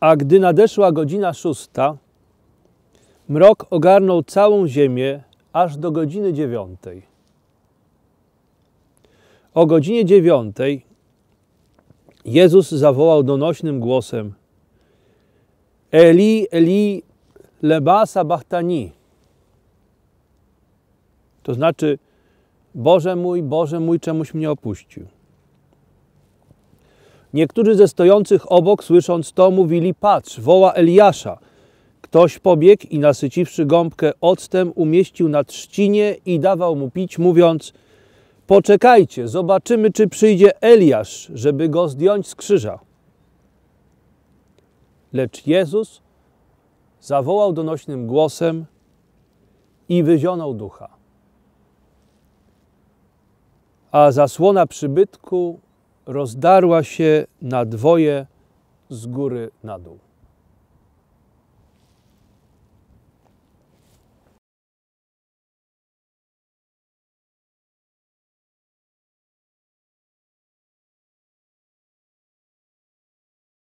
A gdy nadeszła godzina szósta, mrok ogarnął całą ziemię aż do godziny dziewiątej. O godzinie dziewiątej Jezus zawołał donośnym głosem Eli, Eli, lema sabachthani. To znaczy, Boże mój, Boże mój, czemuś mnie opuścił. Niektórzy ze stojących obok, słysząc to, mówili: Patrz, woła Eliasza. Ktoś pobiegł i nasyciwszy gąbkę octem, umieścił na trzcinie i dawał mu pić, mówiąc: Poczekajcie, zobaczymy, czy przyjdzie Eliasz, żeby go zdjąć z krzyża. Lecz Jezus zawołał donośnym głosem i wyzionął ducha. A zasłona przybytku rozdarła się na dwoje z góry na dół.